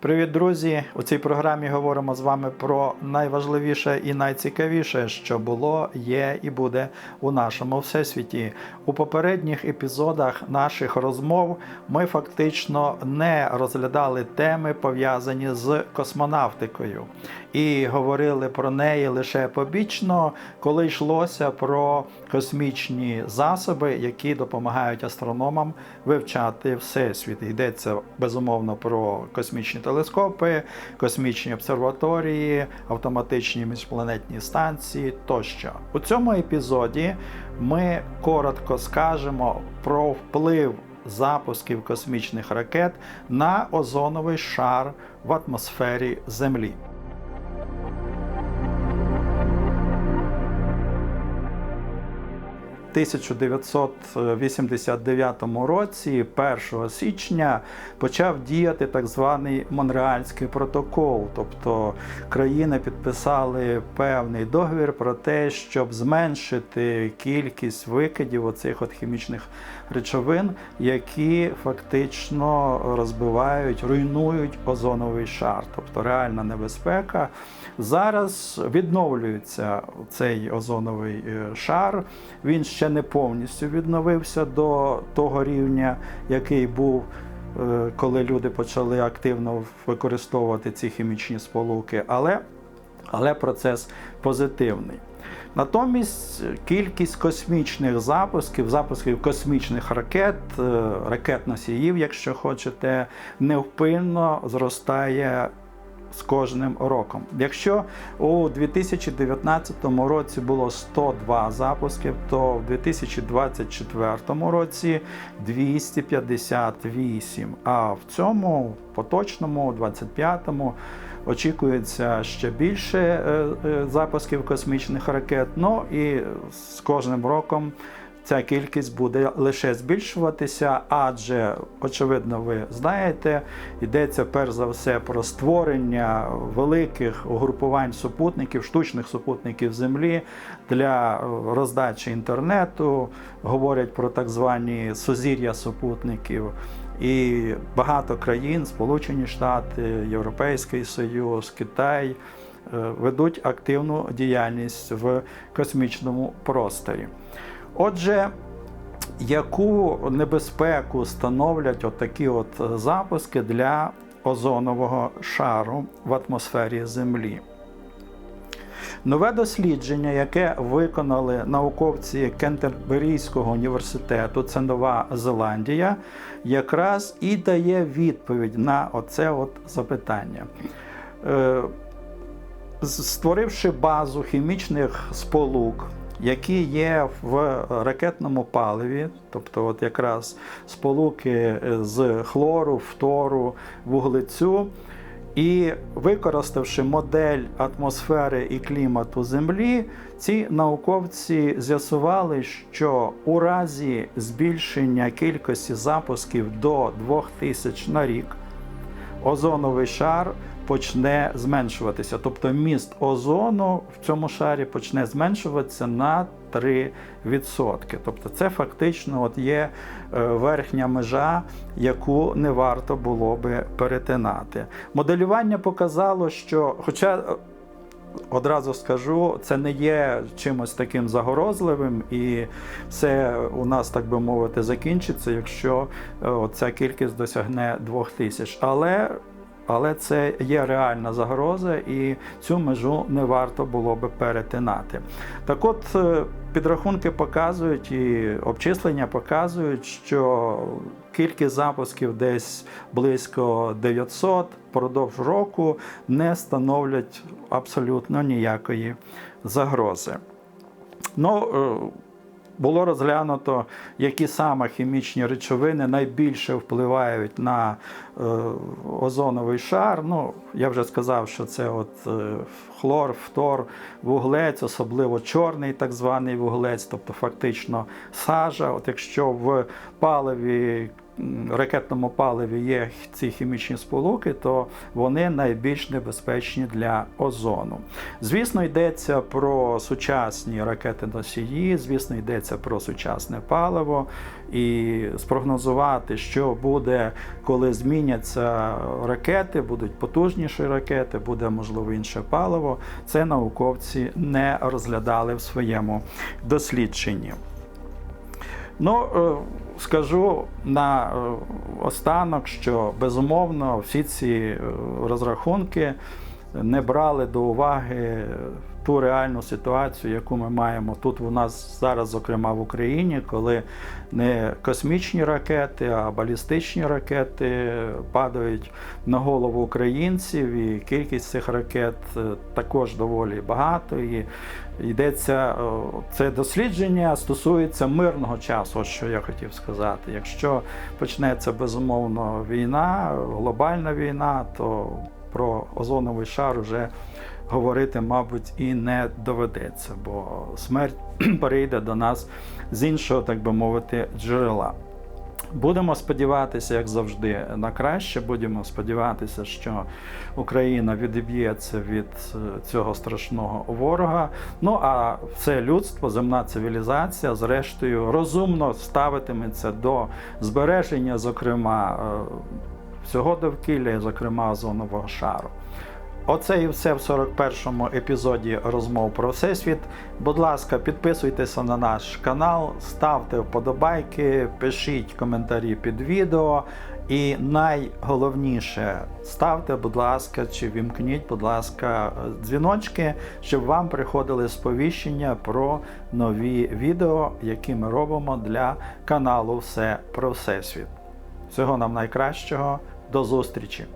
Привіт, друзі! У цій програмі говоримо з вами про найважливіше і найцікавіше, що було, є і буде у нашому всесвіті. У попередніх епізодах наших розмов ми фактично не розглядали теми, пов'язані з космонавтикою, і говорили про неї лише побічно, коли йшлося про космічні засоби, які допомагають астрономам вивчати всесвіт. Йдеться безумовно про космічні телескопи, космічні обсерваторії, автоматичні міжпланетні станції тощо. У цьому епізоді ми коротко скажемо про вплив запусків космічних ракет на озоновий шар в атмосфері Землі. 1989 році, 1 січня, почав діяти так званий Монреальський протокол. Тобто країни підписали певний договір про те, щоб зменшити кількість викидів оцих от хімічних речовин, які фактично розбивають, руйнують озоновий шар, тобто реальна небезпека. Зараз відновлюється цей озоновий е, шар. Він ще не повністю відновився до того рівня, який був. е, Коли люди почали активно використовувати ці хімічні сполуки, але, але процес позитивний. Натомість кількість космічних запусків, запусків космічних ракет, е, ракет-носіїв, якщо хочете, невпинно зростає з кожним роком. Якщо у 2019 році було 102 запусків, то в 2024 році 258. А в цьому поточному, 25-му, очікується ще більше е, е, запусків космічних ракет. Ну і з кожним роком ця кількість буде лише збільшуватися, адже, очевидно, ви знаєте, йдеться перш за все про створення великих угрупувань супутників, штучних супутників Землі для роздачі інтернету. Говорять про так звані сузір'я супутників. І багато країн, Сполучені Штати, Європейський Союз, Китай е, ведуть активну діяльність в космічному просторі. Отже, яку небезпеку становлять отакі от запуски для озонового шару в атмосфері Землі? Нове дослідження, яке виконали науковці Кентерберійського університету, це Нова Зеландія, якраз і дає відповідь на оце от запитання. Е, Створивши базу хімічних сполук, які є в ракетному паливі, тобто от якраз сполуки з хлору, фтору, вуглецю. І використавши модель атмосфери і клімату Землі, ці науковці з'ясували, що у разі збільшення кількості запусків до 2000 на рік озоновий шар почне зменшуватися. Тобто міст озону в цьому шарі почне зменшуватися на 3%. Тобто це фактично от є е, верхня межа, яку не варто було би перетинати. Моделювання показало, що, хоча Одразу скажу, це не є чимось таким загрозливим, і все у нас, так би мовити, закінчиться, якщо е, ця кількість досягне 2000. Але але це є реальна загроза, і цю межу не варто було би перетинати. Так от е, підрахунки показують і обчислення показують, що кількість запусків десь близько 900 впродовж року не становлять абсолютно ніякої загрози. Ну, е, було розглянуто, які саме хімічні речовини найбільше впливають на е, озоновий шар. Ну, я вже сказав, що це от е, хлор, фтор, вуглець, особливо чорний так званий вуглець, тобто фактично сажа. От якщо в паливі ракетному паливі є ці хімічні сполуки, то вони найбільш небезпечні для озону. Звісно, йдеться про сучасні ракети-носії, звісно, йдеться про сучасне паливо. І спрогнозувати, що буде, коли зміняться ракети, будуть потужніші ракети, буде можливо інше паливо. Це науковці не розглядали в своєму дослідженні. Ну, е, скажу на е, останок, що безумовно всі ці е, розрахунки не брали до уваги ту реальну ситуацію, яку ми маємо тут у нас зараз, зокрема в Україні, коли не космічні ракети, а балістичні ракети падають на голову українців, і кількість цих ракет е, також доволі багато. І йдеться е, це дослідження стосується мирного часу, що я хотів сказати. Якщо почнеться безумовно війна, глобальна війна, то про озоновий шар вже говорити, мабуть, і не доведеться, бо смерть перейде до нас з іншого, так би мовити, джерела. Будемо сподіватися, як завжди, на краще. Будемо сподіватися, що Україна відіб'ється від е, цього страшного ворога. Ну а все людство, земна цивілізація, зрештою, розумно ставитиметься до збереження, зокрема, е, всього довкілля, зокрема, озонового шару. Оце і все в 41-му епізоді розмов про всесвіт. Будь ласка, підписуйтеся на наш канал, ставте вподобайки, пишіть коментарі під відео. І найголовніше, ставте, будь ласка, чи вімкніть, будь ласка, дзвіночки, щоб вам приходили сповіщення про нові відео, які ми робимо для каналу Все про Всесвіт. Всього нам найкращого, до зустрічі!